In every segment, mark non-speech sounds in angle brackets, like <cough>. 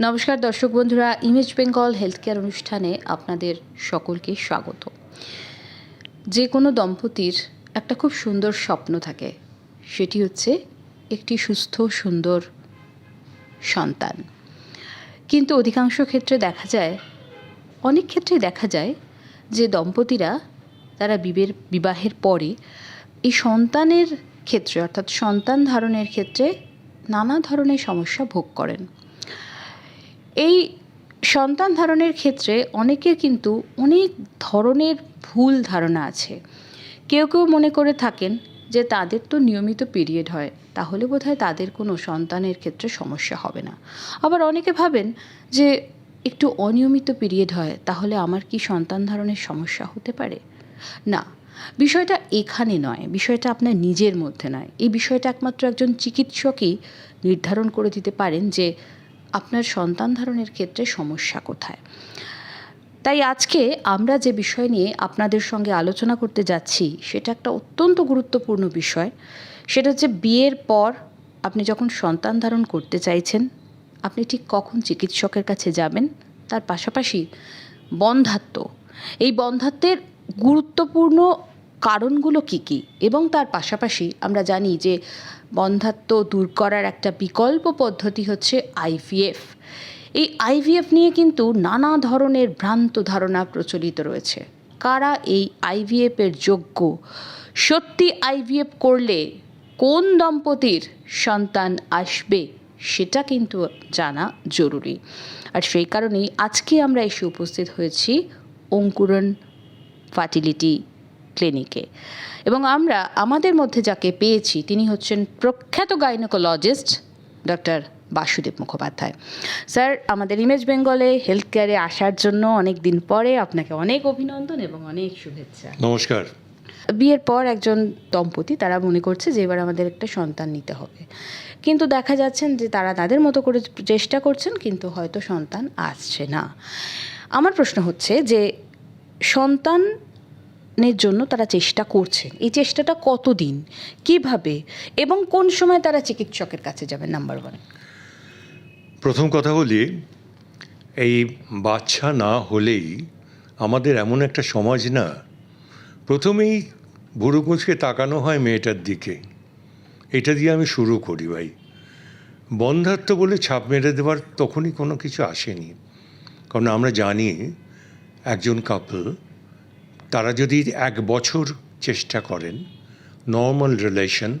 নমস্কার দর্শক বন্ধুরা ইমেজ বেঙ্গল হেলথ কেয়ার অনুষ্ঠানে আপনাদের সকলকে স্বাগত। যে কোনো দম্পতির একটা খুব সুন্দর স্বপ্ন থাকে, সেটি হচ্ছে একটি সুস্থ, সুন্দর সন্তান। কিন্তু অধিকাংশ ক্ষেত্রে দেখা যায়, অনেক ক্ষেত্রে দেখা যায় যে দম্পতিরা তারা বিবের, বিবাহের পরে এই সন্তানের ক্ষেত্রে, অর্থাৎ সন্তান ধারণের ক্ষেত্রে নানা ধরনের সমস্যা ভোগ করেন। এই সন্তান ধারণের ক্ষেত্রে অনেকের কিন্তু অনেক ধরনের ভুল ধারণা আছে। কেউ কেউ মনে করে থাকেন যে তাদের তো নিয়মিত পিরিয়ড হয়, তাহলে বোধহয় তাদের কোনো সন্তানের ক্ষেত্রে সমস্যা হবে না। আবার অনেকে ভাবেন যে একটু অনিয়মিত পিরিয়ড হয়, তাহলে আমার কি সন্তান ধারণের সমস্যা হতে পারে? না, বিষয়টা এখানে নয়, বিষয়টা আপনার নিজের মধ্যে নয়। এই বিষয়টা একমাত্র একজন চিকিৎসকই নির্ধারণ করে দিতে পারেন যে আপনার সন্তান ধারণের ক্ষেত্রে সমস্যা কোথায়? তাই আজকে আমরা যে বিষয় নিয়ে আপনাদের সঙ্গে আলোচনা করতে যাচ্ছি, সেটা একটা অত্যন্ত গুরুত্বপূর্ণ বিষয়। সেটা হচ্ছে বিয়ের পর আপনি যখন সন্তান ধারণ করতে চাইছেন, আপনি ঠিক কখন চিকিৎসকের কাছে যাবেন? তার পাশাপাশি বন্ধাত্ম। এই বন্ধাত্বের গুরুত্বপূর্ণ কারণগুলো কী কী? এবং তার পাশাপাশি আমরা জানি যে বন্ধাত্ম দূর করার একটা বিকল্প পদ্ধতি হচ্ছে আইভিএফ এই আইভিএফ নিয়ে কিন্তু নানা ধরনের ভ্রান্ত ধারণা প্রচলিত রয়েছে। কারা এই আইভিএফের যোগ্য? সত্যি আইভিএফ করলে কোন দম্পতির সন্তান আসবে সেটা কিন্তু জানা জরুরি। আর সেই কারণেই আজকে আমরা এসে উপস্থিত হয়েছি অঙ্কুরন ফার্টিলিটি ক্লিনিকে। এবং আমরা আমাদের মধ্যে যাকে পেয়েছি তিনি হচ্ছেন প্রখ্যাত gynaecologist doctor Basudeb Mukhopadhyay. Sir আমাদের ইমেজ বেঙ্গলে হেলথ কেয়ারে আসার জন্য অনেক দিন পরে আপনাকে অনেক অভিনন্দন এবং অনেক শুভেচ্ছা। নমস্কার। বিয়ের পর একজন দম্পতি তারা মনে করছে যে এবার আমাদের একটা সন্তান নিতে হবে। কিন্তু দেখা যাচ্ছেন যে তারা তাদের মতো করে চেষ্টা করছেন কিন্তু হয়তো সন্তান আসছে না। আমার প্রশ্ন হচ্ছে যে সন্তানের জন্য তারা চেষ্টা করছেন এই চেষ্টাটা কতদিন? কীভাবে? এবং কোন সময় তারা চিকিৎসকের কাছে যাবেন নাম্বার ওয়ান প্রথম কথা বলি এই বাচ্চা না হলেই আমাদের এমন একটা সমাজ না, প্রথমেই বুড়ো কুঁচকে তাকানো হয় মেয়েটার দিকে। এটা দিয়ে আমি শুরু করি ভাই। বন্ধাত্ম বলে ছাপ মেরে দেওয়ার তখনই কোনো কিছু আসেনি। কারণ আমরা জানি একজন কাপল তারা যদি এক বছর চেষ্টা করেন নর্মাল রিলেশন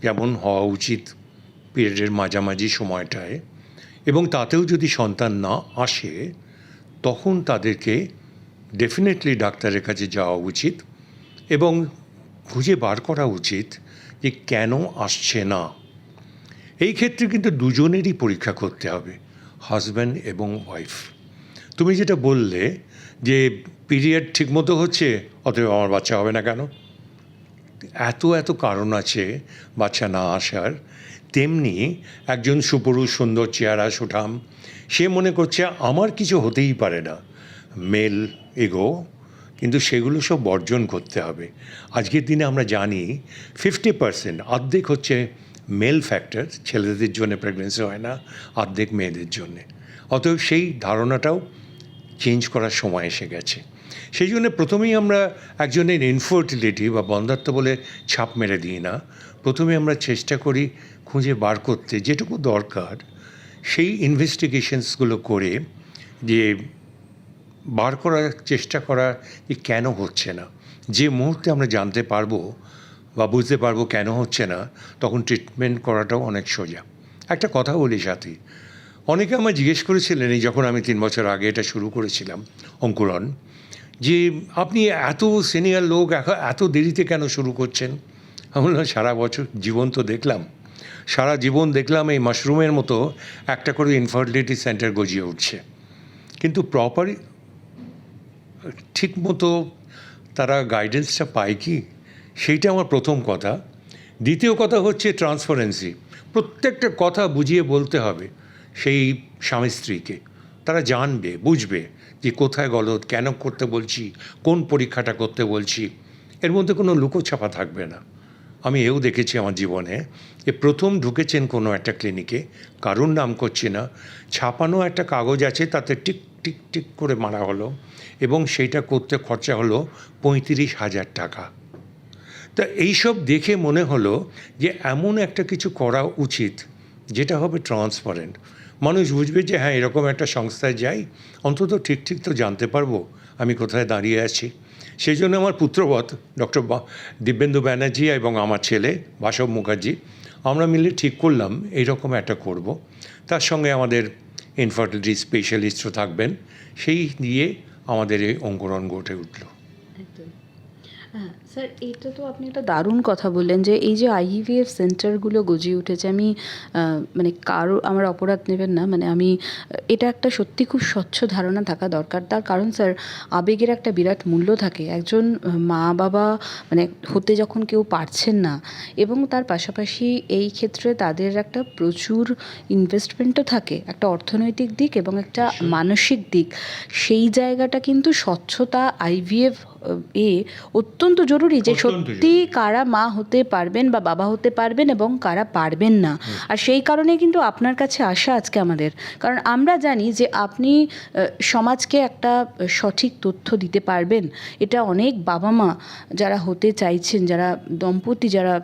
যেমন হওয়া উচিত পিরিয়ডের মাঝামাঝি সময়টায়, এবং তাতেও যদি সন্তান না আসে, তখন তাদেরকে ডেফিনেটলি ডাক্তারের কাছে যাওয়া উচিত এবং খুঁজে বার করা উচিত যে কেন আসছে না। এই ক্ষেত্রে কিন্তু দুজনেরই পরীক্ষা করতে হবে হাজব্যান্ড এবং ওয়াইফ তুমি যেটা বললে যে পিরিয়ড ঠিকমতো হচ্ছে, অতএব আমার বাচ্চা হবে না কেন? এত এত কারণ আছে বাচ্চা না আসার। তেমনি একজন সুপুরুষ, সুন্দর চেহারা, সুঠাম, সে মনে করছে আমার কিছু হতেই পারে না। মেল এগো কিন্তু সেগুলো সব বর্জন করতে হবে। আজকের দিনে আমরা জানি ফিফটি পার্সেন্ট অর্ধেক হচ্ছে মেল ফ্যাক্টর ছেলেদের জন্য প্রেগনেন্সি হয় না, অর্ধেক মেয়েদের জন্যে। অতএব সেই ধারণাটাও চেঞ্জ করার সময় এসে গেছে। সেই জন্য প্রথমেই আমরা একজনের ইনফার্টিলিটি বা বন্ধাত্ম বলে ছাপ মেরে দিই না। প্রথমে আমরা চেষ্টা করি খুঁজে বার করতে, যেটুকু দরকার। সেই ইনভেস্টিগেশনসগুলো করে যে বার করার চেষ্টা করা যে কেন হচ্ছে না। যে মুহূর্তে আমরা জানতে পারব বা বুঝতে পারব কেন হচ্ছে না, তখন ট্রিটমেন্ট করাটাও অনেক সোজা। একটা কথা বলি সাথী। অনেকে আমায় জিজ্ঞেস করেছিলেন যখন আমি তিন বছর আগে এটা শুরু করেছিলাম, অঙ্কুরন। যে আপনি এত সিনিয়র লোক এত দেরিতে কেন শুরু করছেন? আমি বললাম, সারা বছর জীবন তো দেখলাম। সারা জীবন দেখলাম এই মাশরুমের মতো একটা করে ইনফার্টিলিটি সেন্টার গজিয়ে উঠছে। কিন্তু প্রপার ঠিক মতো তারা গাইডেন্সটা পায় কি? সেইটা আমার প্রথম কথা। দ্বিতীয় কথা হচ্ছে ট্রান্সপারেন্সি প্রত্যেকটা কথা বুঝিয়ে বলতে হবে সেই স্বামী স্ত্রীকে তারা জানবে, বুঝবে যে কোথায় গলত কেন করতে বলছি, কোন পরীক্ষাটা করতে বলছি। এর মধ্যে কোনো লুকোছাপা থাকবে না। আমি এও দেখেছি আমার জীবনে যে প্রথম ঢুকেছেন কোনো একটা ক্লিনিকে, কারুর নাম করছি না, ছাপানো একটা কাগজ আছে, তাতে টিক টিক টিক করে মারা হলো এবং সেইটা করতে খরচা হলো পঁয়ত্রিশ হাজার টাকা। তা এইসব দেখে মনে হলো যে এমন একটা কিছু করা উচিত, যেটা হবে ট্রান্সপারেন্ট। মানুষ বুঝবে যে হ্যাঁ এরকম একটা সংস্থায় যাই, অন্তত ঠিক ঠিক তো জানতে পারব আমি কোথায় দাঁড়িয়ে আছি। সেই জন্য আমার পুত্রবৎ ডক্টর দিব্যেন্দু ব্যানার্জি এবং আমার ছেলে বাসব মুখার্জি, আমরা মিলে ঠিক করলাম, এইরকম একটা করব। তার সঙ্গে আমাদের ইনফার্টিলিটি স্পেশালিস্টও থাকবেন, সেই দিয়ে আমাদের এই অঙ্কুরণ গড়ে উঠল। স্যার এটা তো আপনি একটা দারুণ কথা বললেন যে এই যে আইভিএফ সেন্টারগুলো গজিয়ে উঠেছে আমি মানে কারও আমার অপরাধ নেবেন না মানে আমি এটা একটা সত্যি খুব স্বচ্ছ ধারণা থাকা দরকার। তার কারণ স্যার আবেগের একটা বিরাট মূল্য থাকে। একজন মা বাবা মানে হতে যখন কেউ পারছেন না এবং তার পাশাপাশি এই ক্ষেত্রে তাদের একটা প্রচুর ইনভেস্টমেন্টও থাকে। একটা অর্থনৈতিক দিক এবং একটা মানসিক দিক। সেই জায়গাটা কিন্তু স্বচ্ছতা আইভিএফ এ অত্যন্ত জরুরি। যে সত্যি কারা মা হতে পারবেন বা বাবা হতে পারবেন এবং কারা পারবেন না। আর সেই কারণে কিন্তু আপনার কাছে আসা আজকে আমাদের। কারণ আমরা জানি যে আপনি সমাজকে একটা সঠিক তথ্য দিতে পারবেন। এটা অনেক বাবা মা যারা হতে চাইছেন যারা দম্পতি যারা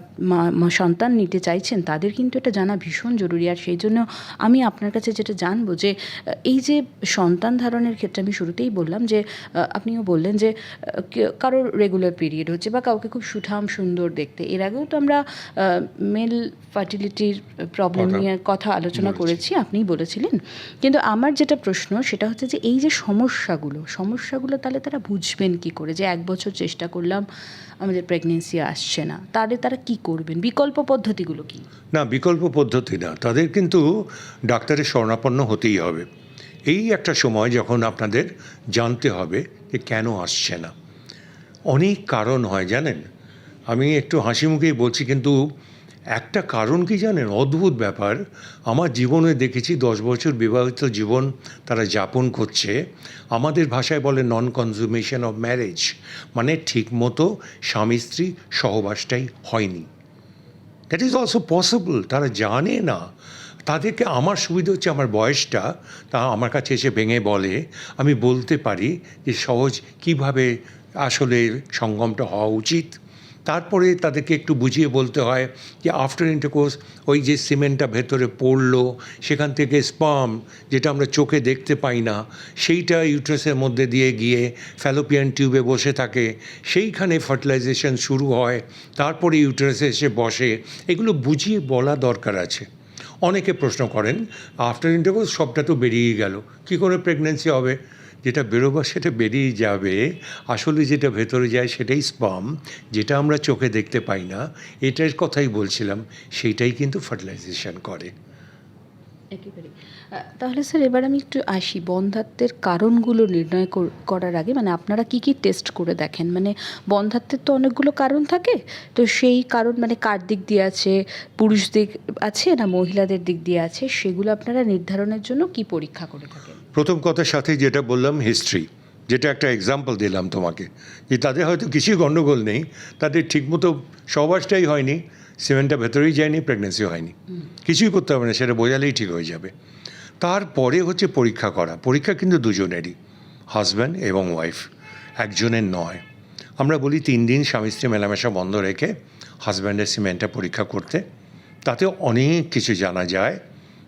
মা সন্তান নিতে চাইছেন তাদের কিন্তু এটা জানা ভীষণ জরুরি। আর সেই জন্য আমি আপনার কাছে যেটা জানব যে এই যে সন্তান ধারণের ক্ষেত্রে আমি শুরুতেই বললাম যে আপনিও বললেন যে কারোর রেগুলার পিরিয়ড হচ্ছে বা কাউকে খুব সুঠাম সুন্দর দেখতে। এর আগেও তো আমরা মেল ফার্টিলিটির প্রবলেম নিয়ে কথা আলোচনা করেছি আপনিই বলেছিলেন। কিন্তু আমার যেটা প্রশ্ন সেটা হচ্ছে যে এই যে সমস্যাগুলো সমস্যাগুলো তাহলে তারা বুঝবেন কি করে? যে এক বছর চেষ্টা করলাম আমাদের প্রেগনেন্সি আসছে না। তাহলে তারা কি করবেন? বিকল্প পদ্ধতিগুলো কি? না বিকল্প পদ্ধতি না। তাদের কিন্তু ডাক্তারের শরণাপন্ন হতেই হবে। এই একটা সময় যখন আপনাদের জানতে হবে যে কেন আসছে না। অনেক কারণ হয়, জানেন? আমি একটু হাসি মুখেই বলছি, কিন্তু একটা কারণ কি জানেন? অদ্ভুত ব্যাপার। আমার জীবনে দেখেছি দশ বছর বিবাহিত জীবন তারা যাপন করছে। আমাদের ভাষায় বলে নন কনজুমেশন অফ ম্যারেজ মানে ঠিকমতো স্বামী স্ত্রী সহবাসটাই হয়নি। দ্যাট ইজ অলসো পসিবল তারা জানে না। তাদেরকে আমার সুবিধা হচ্ছে আমার বয়সটা, তা আমার কাছে এসে ভেঙে বলে। আমি বলতে পারি যে সহজ কীভাবে আসলে সঙ্গমটা হওয়া উচিত। তারপরে তাদেরকে একটু বুঝিয়ে বলতে হয় যে আফটার ইন্টারকোর্স ওই যে সিমেন্টটা ভেতরে পড়ল, সেখান থেকে স্পাম যেটা আমরা চোখে দেখতে পাই না, সেইটা ইউট্রাসের মধ্যে দিয়ে গিয়ে ফ্যালোপিয়ান টিউবে বসে থাকে, সেইখানে ফার্টিলাইজেশন শুরু হয়, তারপরে ইউট্রাসে এসে বসে, এগুলো বুঝিয়ে বলা দরকার আছে। অনেকে প্রশ্ন করেন আফটার ইন্টারকোর্স সবটা তো বেরিয়ে গেল, কী করে প্রেগনেন্সি হবে? যেটা বেরোবার সেটা বেরিয়ে যাবে। আসলে যেটা ভেতরে যায় সেটাই স্পাম, যেটা আমরা চোখে দেখতে পাই না। এটার কথাই বলছিলাম, সেইটাই কিন্তু ফার্টিলাইজেশন করে। একেবারে তাহলে স্যার এবার আমি একটু আসি। বন্ধাত্বের কারণগুলো নির্ণয় করার আগে মানে আপনারা কি কি টেস্ট করে দেখেন? মানে বন্ধাত্বের তো অনেকগুলো কারণ থাকে তো সেই কারণ মানে কার দিক দিয়ে আছে? পুরুষ দিক আছে না মহিলাদের দিক দিয়ে আছে? সেগুলো আপনারা নির্ধারণের জন্য কি পরীক্ষা করে থাকেন? প্রথম কথার সাথে যেটা বললাম হিস্ট্রি যেটা একটা এক্সাম্পল দিলাম তোমাকে। যে তাদের হয়তো কিছুই গণ্ডগোল নেই তাদের ঠিকমতো সবাসটাই হয়নি সিমেন্টটা ভেতরেই যায়নি প্রেগনেন্সি হয়নি। কিছুই করতে হবে না সেটা বোঝালেই ঠিক হয়ে যাবে। তারপরে হচ্ছে পরীক্ষা করা। পরীক্ষা কিন্তু দুজনেরই হাজব্যান্ড এবং ওয়াইফ একজনের নয়। আমরা বলি তিন দিন স্বামী স্ত্রী মেলামেশা বন্ধ রেখে হাজব্যান্ডের সিমেন্টটা পরীক্ষা করতে, তাতে অনেক কিছু জানা যায়।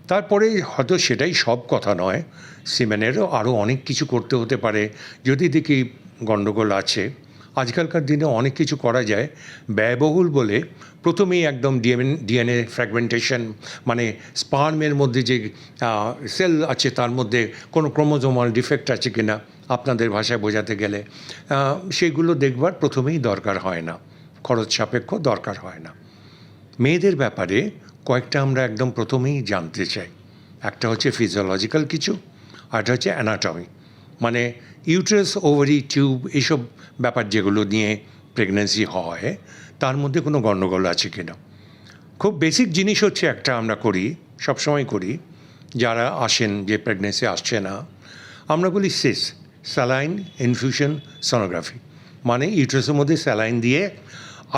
তারপরে হয়তো সেটাই সব কথা নয়, সিমেন্টেরও আরও অনেক কিছু করতে হতে পারে। যদি দেখি গণ্ডগোল আছে আজকালকার দিনে অনেক কিছু করা যায়। ব্যয়বহুল বলে প্রথমেই একদম ডিএনএ ডিএনএ ফ্র্যাগমেন্টেশন মানে স্পার্মের মধ্যে যে সেল আছে তার মধ্যে কোনো ক্রোমোজোমাল ডিফেক্ট আছে কিনা আপনাদের ভাষায় বোঝাতে গেলে সেগুলো দেখবার প্রথমেই দরকার হয় না। খরচ সাপেক্ষ দরকার হয় না। মেয়েদের ব্যাপারে কয়েকটা আমরা একদম প্রথমেই জানতে চাই। একটা হচ্ছে ফিজিওলজিক্যাল কিছু, আর একটা হচ্ছে অ্যানাটমি মানে ইউট্রাস ওভারি টিউব এইসব ব্যাপার যেগুলো নিয়ে প্রেগনেন্সি হয়, তার মধ্যে কোনো গণ্ডগোল আছে কিনা? খুব বেসিক জিনিস হচ্ছে একটা আমরা করি, সবসময় করি, যারা আসেন যে প্রেগনেন্সি আসছে না, আমরা বলি সিস স্যালাইন ইনফিউশন সোনোগ্রাফি মানে ইউট্রাসের মধ্যে স্যালাইন দিয়ে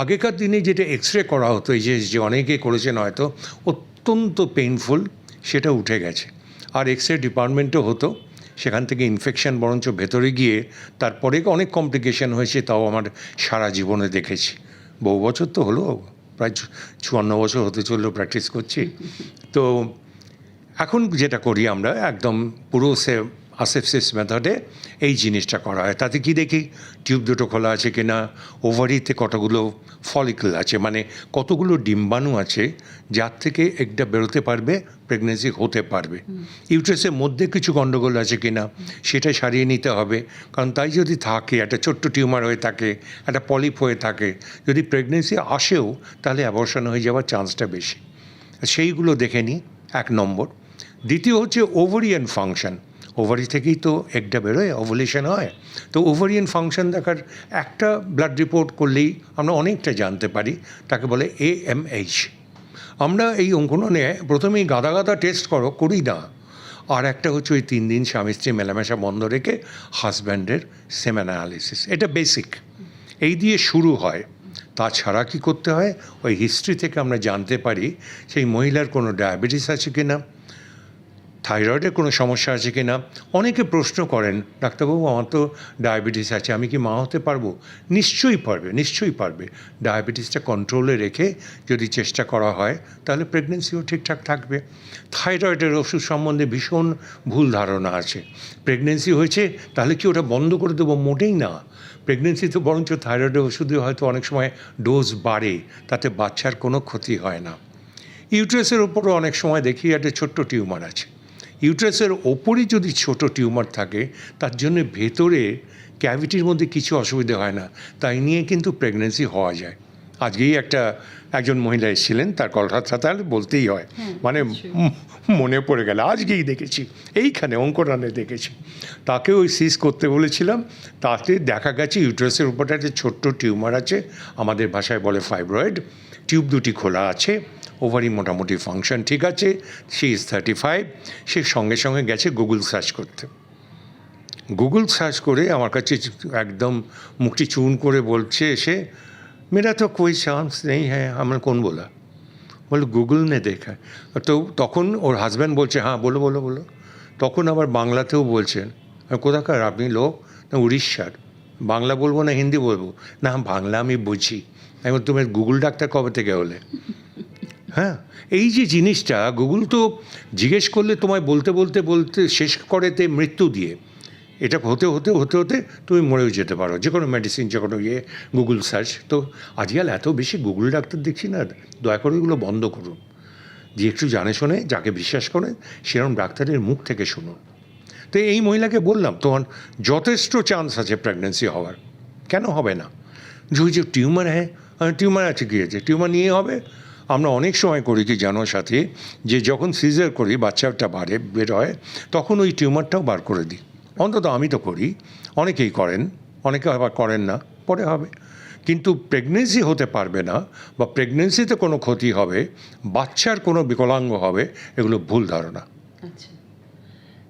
আগেকার দিনে যেটা এক্স রে করা হতো, এই যে যে অনেকে করেছেন হয়তো, অত্যন্ত পেইনফুল সেটা উঠে গেছে। আর এক্স রে ডিপার্টমেন্টও হতো সেখান থেকে ইনফেকশন বরঞ্চ ভেতরে গিয়ে তারপরে অনেক কমপ্লিকেশন হয়েছে, তাও আমার সারা জীবনে দেখেছি। বহু বছর তো হলো, প্রায় চুয়ান্ন বছর হতে চলল প্র্যাকটিস করছি। তো এখন যেটা করি আমরা, একদম পুরো সে আসেপসিস মেথডে এই জিনিসটা করা হয়। তাতে কি দেখি টিউব দুটো খোলা আছে কিনা ওভারিতে কতগুলো ফলিকল আছে মানে কতগুলো ডিম্বাণু আছে যার থেকে একটা বেরোতে পারবে প্রেগনেন্সি হতে পারবে। ইউট্রেসের মধ্যে কিছু গণ্ডগোল আছে কিনা সেটা সারিয়ে নিতে হবে। কারণ তাই যদি থাকে একটা ছোট্ট টিউমার হয়ে থাকে একটা পলিপ হয়ে থাকে যদি প্রেগনেন্সি আসেও তাহলে অ্যাবর্শন হয়ে যাওয়ার চান্সটা বেশি। সেইগুলো দেখে নিই এক নম্বর। দ্বিতীয় হচ্ছে ওভারিয়ান ফাংশন ওভারি থেকেই তো একটা বেরোয় ওভুলেশন হয়। তো ওভারিয়ান ফাংশন দেখার একটা ব্লাড রিপোর্ট করলেই আমরা অনেকটা জানতে পারি, তাকে বলে এ এম এইচ আমরা এই অঙ্কননে প্রথমেই গাদা গাদা টেস্ট করো, করি না। আর একটা হচ্ছে ওই তিন দিন স্বামী স্ত্রী মেলামেশা বন্ধ রেখে হাজব্যান্ডের সেমেন অ্যানালিসিস এটা বেসিক এই দিয়ে শুরু হয়। তাছাড়া কি করতে হয়? ওই হিস্ট্রি থেকে আমরা জানতে পারি, সেই মহিলার কোনো ডায়াবেটিস আছে কি না থাইরয়েডের কোনো সমস্যা আছে কি না? অনেকে প্রশ্ন করেন, ডাক্তারবাবু, আমার তো ডায়াবেটিস আছে, আমি কি মা হতে পারব? নিশ্চয়ই পারবে নিশ্চয়ই পারবে। ডায়াবেটিসটা কন্ট্রোলে রেখে যদি চেষ্টা করা হয়, তাহলে প্রেগনেন্সিও ঠিকঠাক থাকবে। থাইরয়েডের ওষুধ সম্বন্ধে ভীষণ ভুল ধারণা আছে। প্রেগনেন্সি হয়েছে, তাহলে কি ওটা বন্ধ করে দেবো? মোটেই না। প্রেগনেন্সি তো বরঞ্চ থাইরয়েডের ওষুধে হয়তো অনেক সময় ডোজ বাড়ে, তাতে বাচ্চার কোনো ক্ষতি হয় না। ইউট্রেসের ওপরও অনেক সময় দেখি, একটা ছোট্ট টিউমার আছে। ইউট্রাসের ওপরই যদি ছোট টিউমার থাকে তার জন্য ভেতরে ক্যাভিটির মধ্যে কিছু অসুবিধা হয় না। তাই নিয়ে কিন্তু প্রেগনেন্সি হওয়া যায়। আজকেই একটা একজন মহিলা এসেছিলেন তার কথা তাহলে বলতেই হয়। মানে মনে পড়ে গেল আজকেই দেখেছি। এইখানে অঙ্করানে দেখেছি। তাকে ওই সিস করতে বলেছিলাম তাতে দেখা গেছে ইউট্রাসের উপরে একটা ছোট্ট টিউমার আছে আমাদের ভাষায় বলে ফাইব্রয়েড। টিউব দুটি খোলা আছে ওভারি মোটামুটি ফাংশন ঠিক আছে? সি ইজ থার্টি ফাইভ সে সঙ্গে সঙ্গে গেছে গুগল সার্চ করতে। গুগল সার্চ করে আমার কাছে একদম মুখটি চুন করে বলছে এসে মেরা তো কোই চান্স নেই হ্যাঁ আমার কোন বলা? বলে গুগল নে দেখা। তো তখন ওর হাজব্যান্ড বলছে হ্যাঁ বলো বলো বলো। তখন আবার বাংলাতেও বলছেন কোথাকার? আপনি লোক? না উড়িষ্যার? বাংলা বলব না হিন্দি বলব? না বাংলা আমি বুঝি। বললাম, তুমি গুগল ডাক্তার কবে থেকে হলে? হ্যাঁ এই যে জিনিসটা গুগল তো জিজ্ঞেস করলে তোমায় বলতে বলতে বলতে শেষ করেতে মৃত্যু দিয়ে। এটা হতে হতে হতে হতে তুমি মরেও যেতে পারো। যে কোনো মেডিসিন যে কোনো ইয়ে গুগল সার্চ তো আজকাল এত বেশি গুগল ডাক্তার দেখছি না, দয়া করে এগুলো বন্ধ করুন। যে একটু জানে শোনে, যাকে বিশ্বাস করে, সেরকম ডাক্তারের মুখ থেকে শুনুন। তো এই মহিলাকে বললাম, তোমার যথেষ্ট চান্স আছে প্রেগনেন্সি হওয়ার। কেন হবে না? যে যে টিউমার হ্যাঁ টিউমার আছে কী আছে? টিউমার নিয়ে হবে আমরা অনেক সময় করি কি জানো সাথে, যে যখন সিজার করি বাচ্চাটা বাড়ে, বের হয়, তখন ওই টিউমারটাও বার করে দিই। অন্তত আমি তো করি। অনেকেই করেন, অনেকে আবার করেন না, পরে হবে। কিন্তু প্রেগনেন্সি হতে পারবে না বা প্রেগনেন্সিতে কোনো ক্ষতি হবে, বাচ্চার কোনো বিকলাঙ্গ হবে, এগুলো ভুল ধারণা। আচ্ছা।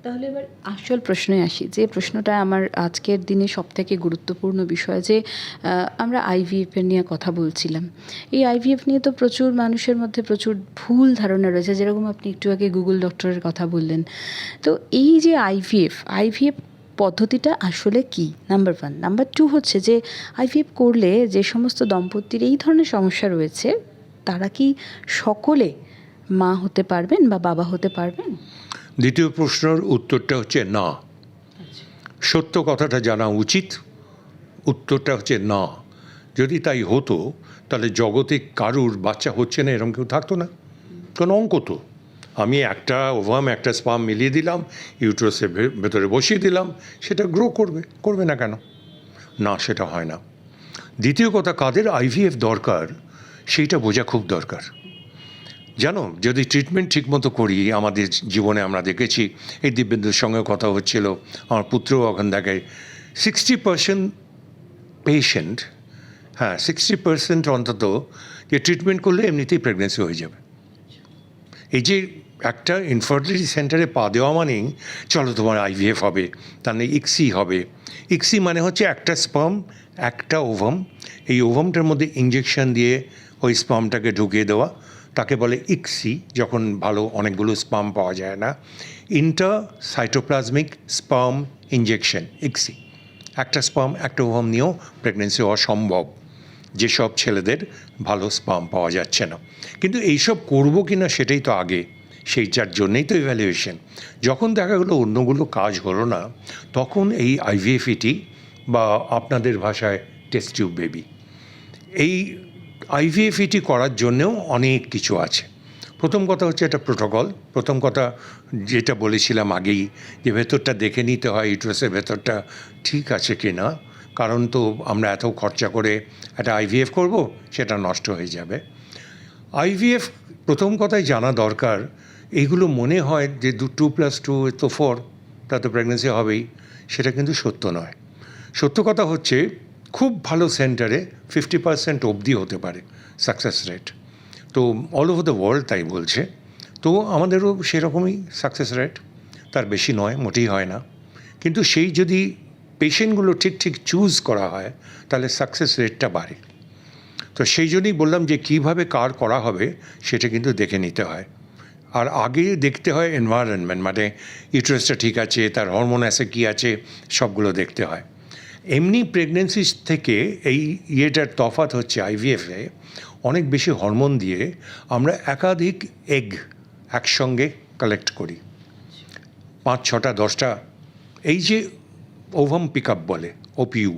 তাহলে এবার আসল প্রশ্নে আসি। যে প্রশ্নটা আমার আজকের দিনে সব থেকে গুরুত্বপূর্ণ বিষয় যে আমরা আইভিএফ এর নিয়ে কথা বলছিলাম। এই আইভিএফ নিয়ে তো প্রচুর মানুষের মধ্যে প্রচুর ভুল ধারণা রয়েছে, যেরকম আপনি একটু আগে গুগল ডক্টরের কথা বললেন। তো এই যে আইভিএফ আইভিএফ পদ্ধতিটা আসলে কি? নাম্বার ওয়ান নাম্বার টু হচ্ছে যে আইভিএফ করলে যে সমস্ত দম্পতির এই ধরনের সমস্যা রয়েছে, তারা কি সকলে মা হতে পারবেন বা বাবা হতে পারবেন? দ্বিতীয় প্রশ্নের উত্তরটা হচ্ছে না। সত্য কথাটা জানা উচিত উত্তরটা হচ্ছে না। যদি তাই হতো তাহলে জগতে কারুর বাচ্চা হচ্ছে না এরকম কেউ থাকতো না। কোনো অঙ্ক তো। আমি একটা ওভাম একটা স্পাম মিলিয়ে দিলাম ইউট্রাসের ভেতরে বসিয়ে দিলাম সেটা গ্রো করবে করবে না কেন? না সেটা হয় না। দ্বিতীয় কথা কাদের আইভিএফ দরকার সেইটা বোঝা খুব দরকার। জানো, যদি ট্রিটমেন্ট ঠিকমতো করি, আমাদের জীবনে আমরা দেখেছি, এই দিব্যেন্দুর সঙ্গে কথা হচ্ছিল, আমার পুত্রও ওখান দেখায় সিক্সটি পার্সেন্ট পেশেন্ট হ্যাঁ সিক্সটি পার্সেন্ট অন্তত যে ট্রিটমেন্ট করলে এমনিতেই প্রেগনেন্সি হয়ে যাবে। এই যে একটা ইনফার্টিলিটি সেন্টারে পা দেওয়া মানেই, চলো তোমার আইভিএফ হবে, তার মানে ইক্সি হবে। ইক্সি মানে হচ্ছে একটা স্পাম একটা ওভাম এই ওভামটার মধ্যে ইঞ্জেকশন দিয়ে ওই স্পামটাকে ঢুকিয়ে দেওয়া। তাকে বলে ইক্সি, যখন ভালো অনেকগুলো স্পাম পাওয়া যায় না। Intracytoplasmic sperm injection ICSI. একটা স্পাম, একটা ওভাম নিয়েও প্রেগনেন্সি হওয়া সম্ভব। যেসব ছেলেদের ভালো স্পাম পাওয়া যাচ্ছে না। কিন্তু এইসব করব কি না সেটাই তো আগে। সেই যার জন্যেই তো ইভ্যালুয়েশন যখন দেখা গেলো অন্যগুলো কাজ হলো না, তখন এই আইভিএফইটি বা আপনাদের ভাষায় টেস্ট টিউব বেবি এই আইভিএফইটি করার জন্যেও অনেক কিছু আছে। প্রথম কথা হচ্ছে এটা প্রোটোকল। প্রথম কথা যেটা বলেছিলাম আগেই যে ভেতরটা দেখে নিতে হয়, ইউট্রাসের ভেতরটা ঠিক আছে কি না কারণ তো আমরা এত খরচা করে একটা আইভিএফ করব, সেটা নষ্ট হয়ে যাবে। আইভিএফ প্রথম কথাই জানা দরকার এইগুলো মনে হয় যে দু, টু প্লাস টু, তো ফোর তাতে প্রেগনেন্সি হবেই, সেটা কিন্তু সত্য নয়। সত্য কথা হচ্ছে খুব ভালো সেন্টারে ফিফটি পার্সেন্ট অবধি হতে পারে সাকসেস রেট তো অল ওভার দ্য ওয়ার্ল্ড তাই বলছে। তো আমাদেরও সেরকমই সাকসেস রেট তার বেশি নয়, মোটেই হয় না। কিন্তু সেই যদি পেশেন্টগুলো ঠিক ঠিক চুজ করা হয়, তাহলে সাকসেস রেটটা বাড়ে। তো সেই জন্যই বললাম যে কীভাবে কার করা হবে, সেটা কিন্তু দেখে নিতে হয়। আর আগে দেখতে হয় এনভায়রনমেন্ট মানে ইউট্রাসটা ঠিক আছে, তার হরমোন আছে কী আছে, সবগুলো দেখতে হয়। এমনি প্রেগনেন্সি থেকে এই ইয়েটার তফাৎ হচ্ছে আইভিএফে অনেক বেশি হরমোন দিয়ে আমরা একাধিক এগ একসঙ্গে কালেক্ট করি। পাঁচ, ছটা, দশটা, এই যে ওভাম পিক আপ বলে ওপিউ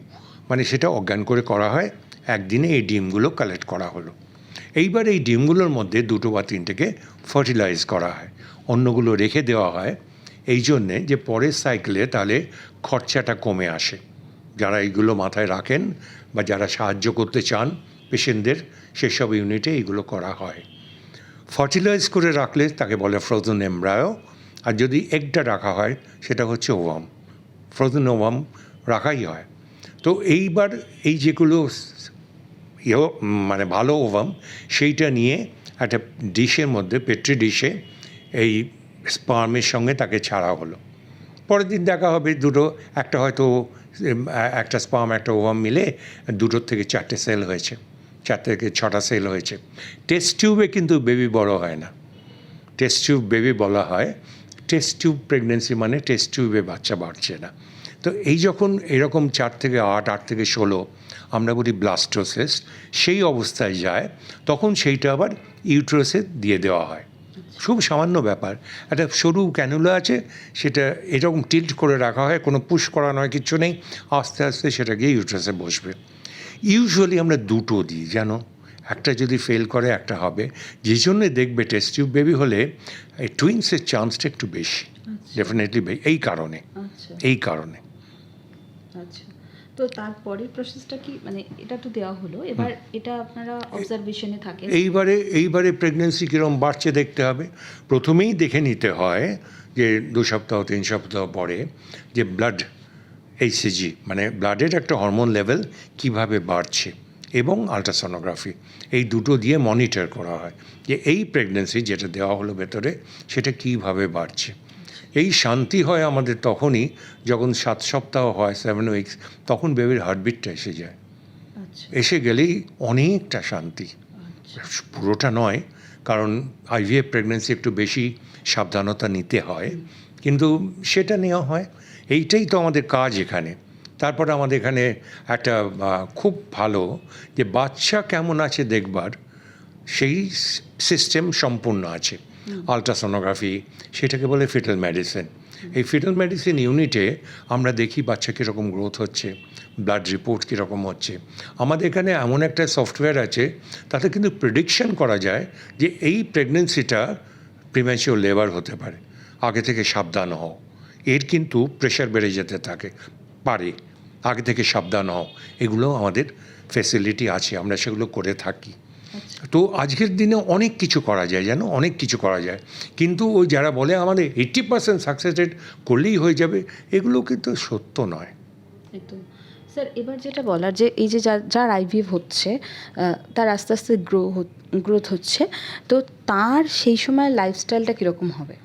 মানে সেটা অজ্ঞান করে করা হয়, একদিনে এই ডিমগুলো কালেক্ট করা হলো। এইবার এই ডিমগুলোর মধ্যে দুটো বা তিনটেকে ফার্টিলাইজ করা হয়, অন্যগুলো রেখে দেওয়া হয়। এই জন্যে যে পরের সাইকেলে তাহলে খরচাটা কমে আসে। যারা এইগুলো মাথায় রাখেন বা যারা সাহায্য করতে চান পেশেন্টদের, সেসব ইউনিটে এইগুলো করা হয়। ফার্টিলাইজ করে রাখলে তাকে বলে ফ্রোজেন এমব্রায়ো, আর যদি এগটা রাখা হয়, সেটা হচ্ছে ওভাম। ফ্রোজেন ওভাম রাখাই হয়। তো এইবার এই যেগুলো ইয়ে মানে ভালো ওভাম, সেইটা নিয়ে একটা ডিশের মধ্যে, পেট্রি ডিশে এই স্পার্মের সঙ্গে তাকে ছাড়া হলো। পরের দিন দেখা হবে দুটো, একটা হয়তো একটা স্পাম, একটা ওভাম মিলে দুটোর থেকে চারটে সেল হয়েছে। চারটে থেকে ছটা সেল হয়েছে। টেস্ট টিউবে কিন্তু বেবি বড় হয় না। টেস্ট টিউব বেবি বলা হয়। টেস্ট টিউব প্রেগনেন্সি মানে টেস্ট টিউবে বাচ্চা বাড়ছে না। তো এই যখন এরকম চার থেকে আট আট থেকে ষোলো আমরা বলি ব্লাস্টোসিস, সেই অবস্থায় যায়, তখন সেইটা আবার ইউট্রোসে দিয়ে দেওয়া হয়। খুব সামান্য ব্যাপার। একটা সরু ক্যানুলা আছে সেটা এরকম টিল্ট করে রাখা হয় কোনো পুশ করা নয় কিচ্ছু নেই আস্তে আস্তে সেটা গিয়ে ইউট্রাসে বসবে। ইউজুয়ালি আমরা দুটো দিই জানো একটা যদি ফেল করে একটা হবে। যে জন্যে দেখবে টেস্ট টিউব বেবি হলে এই টুইন্সের চান্সটা একটু বেশি। ডেফিনেটলি এই কারণে। আচ্ছা। এই কারণে। আচ্ছা। তো তারপরের প্রসেসটা কি মানে এটা তো দেওয়া হলো। এবার এটা আপনারা অবজারভেশনে থাকেন। এইবারে এইবারে প্রেগনেন্সি কীরকম বাড়ছে দেখতে হবে। প্রথমেই দেখে নিতে হয় যে দু সপ্তাহ তিন সপ্তাহ পরে যে ব্লাড এইচসিজি মানে ব্লাডের একটা হরমোন লেভেল কীভাবে বাড়ছে এবং আলট্রাসোনোগ্রাফি এই দুটো দিয়ে মনিটর করা হয় যে এই প্রেগনেন্সি যেটা দেওয়া হলো ভেতরে সেটা কীভাবে বাড়ছে। এই শান্তি হয় আমাদের তখনই যখন সাত সপ্তাহ হয় সেভেন উইকস তখন বেবির হার্টবিটটা এসে যায়। আচ্ছা। এসে গেলেই অনেকটা শান্তি। আচ্ছা। পুরোটা নয় কারণ আইভিএফ প্রেগনেন্সি একটু বেশি সাবধানতা নিতে হয়। কিন্তু সেটা নেওয়া হয়। এইটাই তো আমাদের কাজ এখানে। তারপরে আমাদের এখানে একটা খুব ভালো যে বাচ্চা কেমন আছে দেখবার সেই সিস্টেম সম্পূর্ণ আছে। আলট্রাসোনোগ্রাফি সেটাকে বলে ফিটাল মেডিসিন এই ফিটাল মেডিসিন ইউনিটে আমরা দেখি বাচ্চা কীরকম গ্রোথ হচ্ছে ব্লাড রিপোর্ট কীরকম হচ্ছে। আমাদের এখানে এমন একটা সফটওয়্যার আছে, তাতে কিন্তু প্রেডিকশন করা যায় যে এই প্রেগনেন্সিটা প্রিম্যাচিওর লেবার হতে পারে, আগে থেকে সাবধান হও। এর কিন্তু প্রেশার বেড়ে যেতে থাকে, পারে, আগে থেকে সাবধান হও। এগুলো আমাদের ফেসিলিটি আছে, আমরা সেগুলো করে থাকি। তো আজকের দিনে অনেক কিছু করা যায় জানো? অনেক কিছু করা যায়। কিন্তু ওই যারা বলে আমাদের এইট্টি পার্সেন্ট সাকসেস রেট করলেই হয়ে যাবে এগুলো কিন্তু সত্য নয়। একদম। স্যার এবার যেটা বলার যে এই যে যার যার আইভিএফ হচ্ছে তার আস্তে আস্তে গ্রো গ্রোথ হচ্ছে তো তার সেই সময় লাইফস্টাইলটা কীরকম হবে?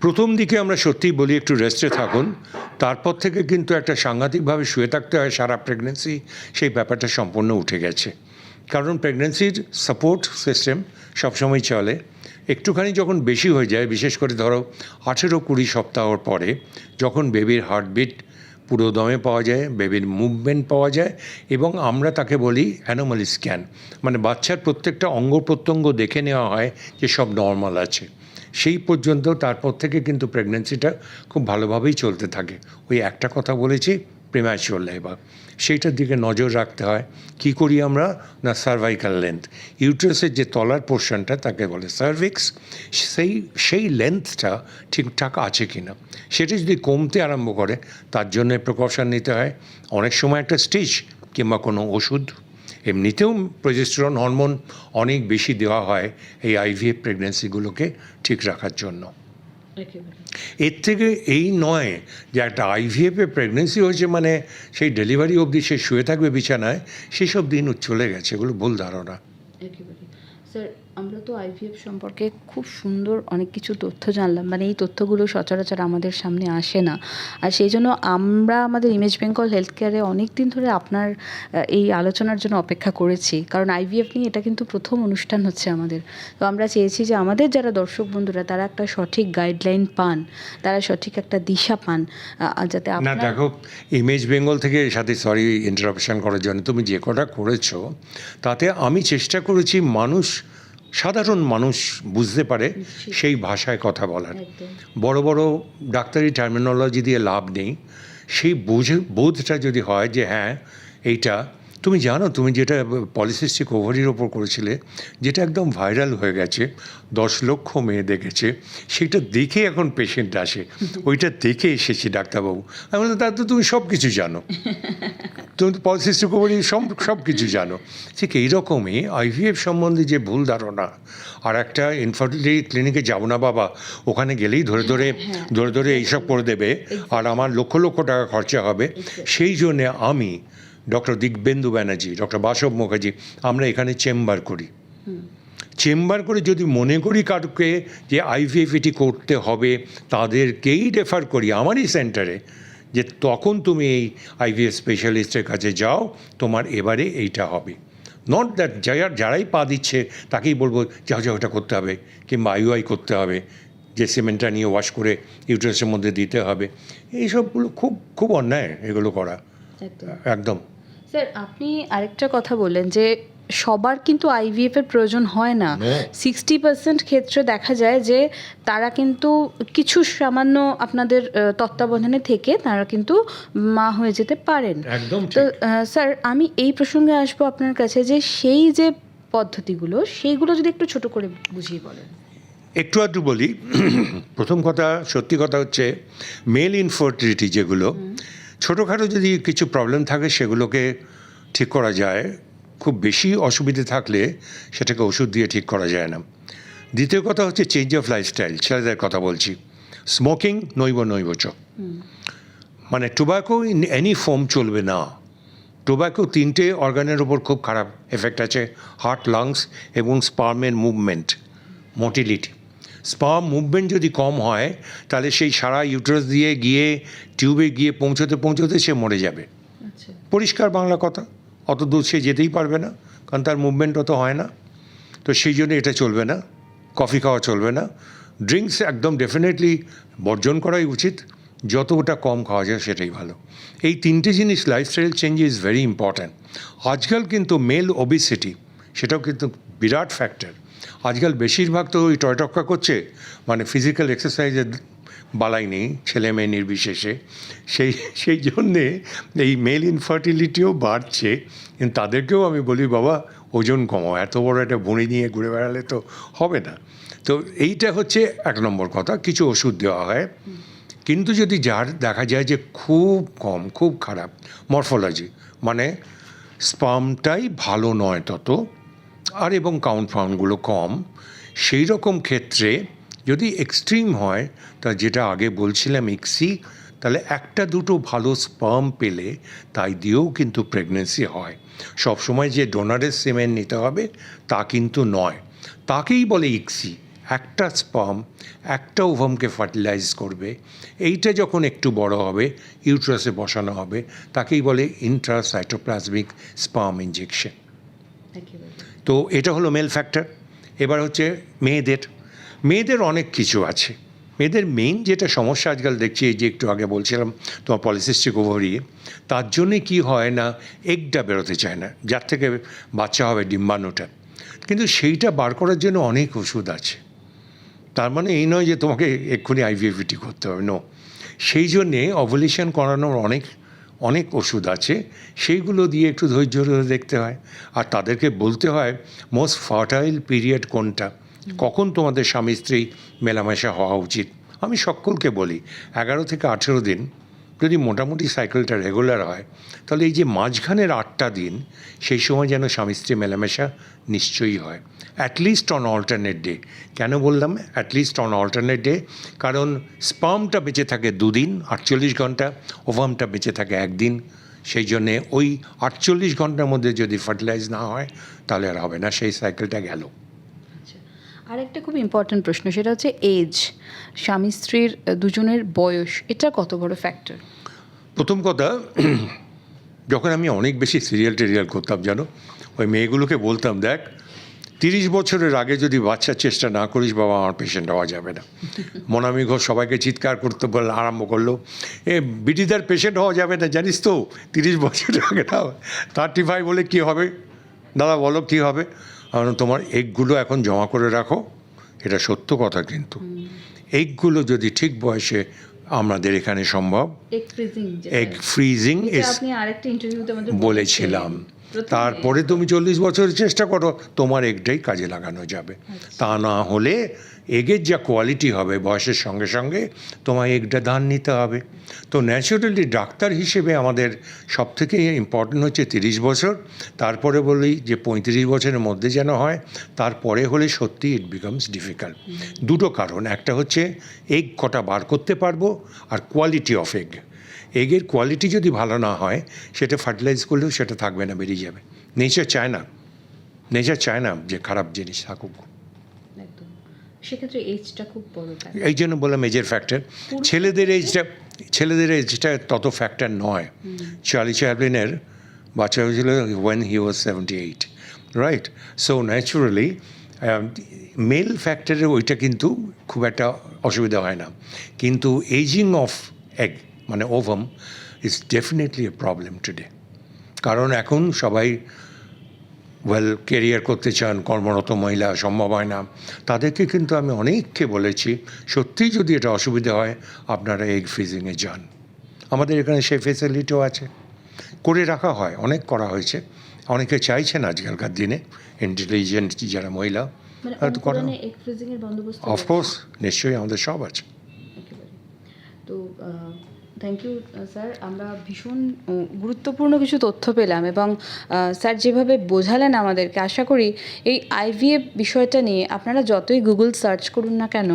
প্রথম দিকে আমরা সত্যিই বলি একটু রেস্টে থাকুন তারপর থেকে কিন্তু একটা সাংঘাতিকভাবে শুয়ে থাকতে হয় সারা প্রেগনেন্সি সেই ব্যাপারটা সম্পূর্ণ উঠে গেছে। কারণ প্রেগনেন্সির সাপোর্ট সিস্টেম সবসময় চলে। একটুখানি যখন বেশি হয়ে যায়, বিশেষ করে ধরো আঠেরো কুড়ি সপ্তাহর পরে, যখন বেবির হার্টবিট পুরো দমে পাওয়া যায় বেবির মুভমেন্ট পাওয়া যায় এবং আমরা তাকে বলি অ্যানোমালি স্ক্যান মানে বাচ্চার প্রত্যেকটা অঙ্গ প্রত্যঙ্গ দেখে নেওয়া হয় যে সব নর্মাল আছে। সেই পর্যন্ত তারপর থেকে কিন্তু প্রেগনেন্সিটা খুব ভালোভাবেই চলতে থাকে। ওই একটা কথা বলেছি প্রিম্যাচুয়ার লেবার সেইটার দিকে নজর রাখতে হয়। কি করি আমরা? না সার্ভাইকাল লেন্থ ইউট্রাসের যে তলার পোর্শনটা তাকে বলে সার্ভিক্স সেই সেই লেন্থটা ঠিকঠাক আছে কি না সেটা যদি কমতে আরম্ভ করে, তার জন্য প্রিকশন নিতে হয়। অনেক সময় একটা স্টিচ কিংবা কোনো ওষুধ, এমনিতেও প্রজেস্টেরন হরমোন অনেক বেশি দেওয়া হয় এই আইভিএফ প্রেগনেন্সিগুলোকে ঠিক রাখার জন্য। এর থেকে এই নয় যে একটা আইভিএফে প্রেগনেন্সি হয়েছে মানে সেই ডেলিভারি অবধি সে শুয়ে থাকবে বিছানায় সেসব দিন চলে গেছে এগুলো ভুল ধারণা। আমরা তো আইভিএফ সম্পর্কে খুব সুন্দর অনেক কিছু তথ্য জানলাম। মানে এই তথ্যগুলো সচরাচর আমাদের সামনে আসে না। আর সেই জন্য আমরা আমাদের ইমেজ বেঙ্গল হেলথ কেয়ারে অনেক দিন ধরে আপনার এই আলোচনার জন্য অপেক্ষা করেছি। কারণ আইভিএফ নিয়ে এটা কিন্তু প্রথম অনুষ্ঠান হচ্ছে আমাদের। তো আমরা চেয়েছি যে আমাদের যারা দর্শক বন্ধুরা তারা একটা সঠিক গাইডলাইন পান তারা সঠিক একটা দিশা পান যাতে না আপনার দেখো ইমেজ বেঙ্গল থেকে সাথে সরি ইন্টারাপশন করার জন্য তুমি যে কটা করেছ তাতে আমি চেষ্টা করেছি মানুষ সাধারণ মানুষ বুঝতে পারে সেই ভাষায় কথা বলার। বড় বড় ডাক্তারি টার্মিনোলজি দিয়ে লাভ নেই। সেই বোঝে বোধটা যদি হয় যে হ্যাঁ এইটা তুমি জানো তুমি যেটা পলিসিস্টিক ওভারির ওপর করেছিলে যেটা একদম ভাইরাল হয়ে গেছে দশ লক্ষ মেয়ে দেখেছে সেটা দেখে এখন পেশেন্ট আসে। <laughs> ওইটা দেখে এসেছি ডাক্তারবাবু। আমি বললাম তা তো তুমি সব কিছু জানো। <laughs> তুমি তো পলিসিস্টিক ওভারি সব সব কিছু জানো। ঠিক এইরকমই আইভিএফ সম্বন্ধে যে ভুল ধারণা আর একটা ইনফার্টিলিটি ক্লিনিকে যাব না বাবা ওখানে গেলেই ধরে ধরে ধরে ধরে এইসব করে দেবে আর আমার লক্ষ লক্ষ টাকা খরচা হবে। সেই জন্যে আমি ডক্টর দিগবেন্দু ব্যানার্জি, ডক্টর বাসব মুখার্জি, আমরা এখানে চেম্বার করি। চেম্বার করে যদি মনে করি কারোকে যে আইভিএফ এটি করতে হবে, তাদেরকেই রেফার করি আমারই সেন্টারে, যে তখন তুমি এই আইভিএফ স্পেশালিস্টের কাছে যাও, তোমার এবারে এইটা হবে। নট দ্যাট যারা, যারাই পা দিচ্ছে, তাকেই বলব, যাও যাও এটা করতে হবে, কিংবা আইউআই করতে হবে, যে সিমেন্টটা নিয়ে ওয়াশ করে ইউটারাসের মধ্যে দিতে হবে। এইসবগুলো খুব খুব অন্যায় এগুলো করা। একদম। স্যার আপনি আরেকটা কথা বললেন যে সবার কিন্তু আইভিএফ এর প্রয়োজন হয় না। সিক্সটি পার্সেন্ট ক্ষেত্রে দেখা যায় যে তারা কিন্তু কিছু সামান্য আপনাদের তত্ত্বাবধানে থেকে তারা কিন্তু মা হয়ে যেতে পারেন। একদম তো স্যার আমি এই প্রসঙ্গে আসব আপনার কাছে যে সেই যে পদ্ধতিগুলো সেইগুলো যদি একটু ছোট করে বুঝিয়ে বলেন। একটু আধটু বলি। প্রথম কথা সত্যি কথা হচ্ছে মেল ইনফার্টিলিটি যেগুলো ছোটোখাটো যদি কিছু প্রবলেম থাকে, সেগুলোকে ঠিক করা যায়। খুব বেশি অসুবিধে থাকলে সেটাকে ওষুধ দিয়ে ঠিক করা যায় না। দ্বিতীয় কথা হচ্ছে চেঞ্জ অফ লাইফস্টাইল ছেলেদের কথা বলছি। স্মোকিং নৈব নৈবচ। মানে টোব্যাকো ইন এনি ফর্ম চলবে না। টোব্যাকো তিনটে অর্গানের ওপর খুব খারাপ এফেক্ট আছে হার্ট লাংস এবং স্পার্মের মুভমেন্ট মোটিলিটি স্পার্ম মুভমেন্ট যদি কম হয় তাহলে সেই সারা ইউটারাস দিয়ে গিয়ে টিউবে গিয়ে পৌঁছতে পৌঁছতে সে মরে যাবে। আচ্ছা। পরিষ্কার বাংলা কথা। অত দূর সে যেতেই পারবে না কারণ তার মুভমেন্ট অত হয় না। তো সেই জন্য এটা চলবে না কফি খাওয়া চলবে না। ড্রিঙ্কস একদম ডেফিনেটলি বর্জন করাই উচিত। যত ওটা কম খাওয়া যায় সেটাই ভালো। এই তিনটে জিনিস lifestyle change is very important আজকাল কিন্তু মেল ওবিসিটি সেটাও কিন্তু বিরাট ফ্যাক্টর আজকাল বেশিরভাগ তো ওই টয়টক্কা করছে মানে ফিজিক্যাল এক্সারসাইজের বালাই নেই, ছেলে মেয়ে নির্বিশেষে। সেই সেই জন্যে এই মেল ইনফার্টিলিটিও বাড়ছে, কিন্তু তাদেরকেও আমি বলি, বাবা, ওজন কমাও, এত বড় একটা বুড়ি নিয়ে ঘুরে বেড়ালে তো হবে না। তো এইটা হচ্ছে এক নম্বর কথা, কিছু ওষুধ দেওয়া হয়। কিন্তু যদি যার, দেখা যায় যে খুব কম, খুব খারাপ মরফোলজি মানে স্পামটাই ভালো নয় তত আর এবং কাউন্ট ফাউন্ডগুলো কম, সেই রকম ক্ষেত্রে যদি এক্সট্রিম হয়, তা যেটা আগে বলছিলাম ইক্সি তাহলে একটা দুটো ভালো স্পার্ম পেলে তাই দিয়েও কিন্তু প্রেগনেন্সি হয়। সবসময় যে ডোনারের সিমেন্ট নিতে হবে, তা কিন্তু নয়। তাকেই বলে ইক্সি একটা স্পার্ম একটা ওভামকে ফার্টিলাইজ করবে। এইটা যখন একটু বড় হবে ইউট্রাসে বসানো হবে, তাকেই বলে ইন্ট্রাসাইটোপ্লাজমিক স্পার্ম ইঞ্জেকশন তো এটা হলো মেল ফ্যাক্টর এবার হচ্ছে মেয়েদের। মেয়েদের অনেক কিছু আছে। মেয়েদের মেইন যেটা সমস্যা আজকাল দেখছি, এই যে একটু আগে বলছিলাম তোমার পলিসিস্টিক ওভারি তার জন্যে কি হয় না এগটা বেরোতে চায় না, যার থেকে বাচ্চা হবে ডিম্বাণুটা। কিন্তু সেইটা বার করার জন্য অনেক ওষুধ আছে। তার মানে এই নয় যে তোমাকে এক্ষুনি আইভিএফিটি করতে হবে নো সেই জন্যে অভলিউশন করানোর অনেক অনেক ওষুধ আছে, সেইগুলো দিয়ে একটু ধৈর্য ধরে দেখতে হয়। আর তাদেরকে বলতে হয় মোস্ট ফার্টাইল পিরিয়ড কোনটা? কখন তোমাদের স্বামী স্ত্রী মেলামেশা হওয়া উচিত? আমি সকলকে বলি, এগারো থেকে আঠেরো দিন যদি মোটামুটি সাইকেলটা রেগুলার হয়, তাহলে এই যে মাঝখানের আটটা দিন, সেই সময় যেন স্বামী স্ত্রী মেলামেশা নিশ্চয়ই হয়। অ্যাটলিস্ট অন অল্টারনেট ডে কেন বললাম? অ্যাটলিস্ট অন অল্টারনেট ডে কারণ স্পামটা বেঁচে থাকে দুদিন, আটচল্লিশ ঘণ্টা। ওভামটা বেঁচে থাকে একদিন। সেই জন্যে ওই আটচল্লিশ ঘণ্টার মধ্যে যদি ফার্টিলাইজ না হয়, তাহলে আর হবে না। সেই সাইকেলটা গেল। আর একটা খুব ইম্পর্ট্যান্ট প্রশ্ন সেটা হচ্ছে এজ স্বামী স্ত্রীর দুজনের বয়স এটা কত বড় ফ্যাক্টর প্রথম কথা যখন আমি অনেক বেশি সিরিয়াল টিরিয়াল করতাম জানো ওই মেয়েগুলোকে বলতাম দেখ তিরিশ বছরের আগে যদি বাচ্চার চেষ্টা না করিস বাবা আমার পেশেন্ট হওয়া যাবে না। <laughs> মনামি ঘোষ সবাইকে চিৎকার করতে বল আরম্ভ করল এ বিটিদার পেশেন্ট হওয়া যাবে না জানিস তো তিরিশ বছরের আগে না থার্টি ফাইভ বলে কী হবে? দাদা বলো কী হবে? কারণ তোমার এগগুলো এখন জমা করে রাখো এটা সত্য কথা কিন্তু। এগগুলো যদি ঠিক বয়সে আমাদের এখানে সম্ভব এগ ফ্রিজিং বলেছিলাম। তারপরে তুমি চল্লিশ বছরের চেষ্টা করো তোমার এগটাই কাজে লাগানো যাবে। তা না হলে এগের যা কোয়ালিটি হবে বয়সের সঙ্গে সঙ্গে তোমায় এগটা দান নিতে হবে। তো ন্যাচারালি ডাক্তার হিসেবে আমাদের সব থেকে ইম্পর্টেন্ট হচ্ছে তিরিশ বছর। তারপরে বলি যে পঁয়ত্রিশ বছরের মধ্যে যেন হয় তারপরে হলে সত্যি ইট বিকামস ডিফিকাল্ট দুটো কারণ একটা হচ্ছে এগ কটা বার করতে পারব আর কোয়ালিটি অফ এগ এগের কোয়ালিটি যদি ভালো না হয় সেটা ফার্টিলাইজ করলেও সেটা থাকবে না বেরিয়ে যাবে। নেচার চায় না। নেচার চায় না যে খারাপ জিনিস থাকুক। সেক্ষেত্রে এজটা খুব বড় এই জন্য বললাম এজের ফ্যাক্টর ছেলেদের এজটা ছেলেদের এজটা তত ফ্যাক্টর নয়। চার্লি চ্যাপলিনের বাচ্চা হয়েছিল when he was seventy eight right so naturally male ফ্যাক্টরের ওইটা কিন্তু খুব একটা অসুবিধা হয় না। কিন্তু এজিং অফ এগ মানে ovum is definitely a problem today কারণ এখন সবাই ওয়েল কেরিয়ার করতে চান কর্মরত মহিলা সম্ভব হয় না। তাদেরকে কিন্তু আমি অনেককে বলেছি সত্যিই যদি এটা অসুবিধা হয় আপনারা এগ ফ্রিজিংয়ে যান। আমাদের এখানে সেই ফেসিলিটিও আছে। করে রাখা হয় অনেক করা হয়েছে। অনেকে চাইছেন আজকালকার দিনে ইন্টেলিজেন্ট যারা মহিলা মানে করা অফকোর্স নিশ্চয়ই আমাদের সব আছে। তো থ্যাংক ইউ স্যার আমরা ভীষণ গুরুত্বপূর্ণ কিছু তথ্য পেলাম এবং স্যার যেভাবে বোঝালেন আমাদেরকে, আশা করি এই আইভিএফ বিষয়টা নিয়ে আপনারা যতই গুগল সার্চ করুন না কেন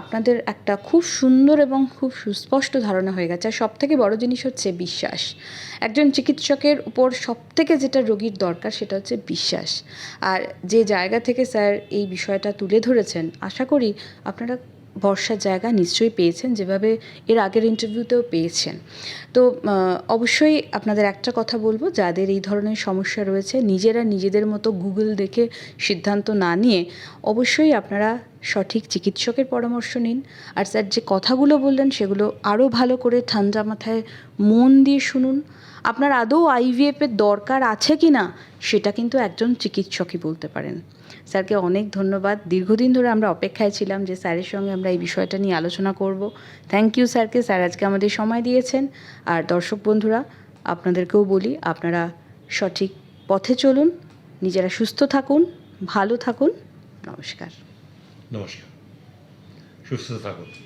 আপনাদের একটা খুব সুন্দর এবং খুব সুস্পষ্ট ধারণা হয়ে গেছে। আর সব থেকে বড় জিনিস হচ্ছে বিশ্বাস। একজন চিকিৎসকের উপর সব থেকে যেটা রোগীর দরকার সেটা হচ্ছে বিশ্বাস। আর যে জায়গা থেকে স্যার এই বিষয়টা তুলে ধরেছেন, আশা করি আপনারা ভরসার জায়গা নিশ্চয়ই পেয়েছেন, যেভাবে এর আগের ইন্টারভিউতেও পেয়েছেন। তো অবশ্যই আপনাদের একটা কথা বলব, যাদের এই ধরনের সমস্যা রয়েছে, নিজেরা নিজেদের মতো গুগল দেখে সিদ্ধান্ত না নিয়ে অবশ্যই আপনারা সঠিক চিকিৎসকের পরামর্শ নিন। আর স্যার যে কথাগুলো বললেন, সেগুলো আরও ভালো করে ঠান্ডা মাথায় মন দিয়ে শুনুন। আপনার আদৌ আইভিএফের দরকার আছে কি না সেটা কিন্তু একজন চিকিৎসকই বলতে পারেন। স্যারকে অনেক ধন্যবাদ। দীর্ঘদিন ধরে আমরা অপেক্ষায় ছিলাম যে স্যারের সঙ্গে আমরা এই বিষয়টা নিয়ে আলোচনা করব। থ্যাংক ইউ স্যারকে। স্যার আজকে আমাদের সময় দিয়েছেন। আর দর্শক বন্ধুরা, আপনাদেরকেও বলি, আপনারা সঠিক পথে চলুন, নিজেরা সুস্থ থাকুন, ভালো থাকুন। নমস্কার। নমস্কার। সুস্থ থাকুন।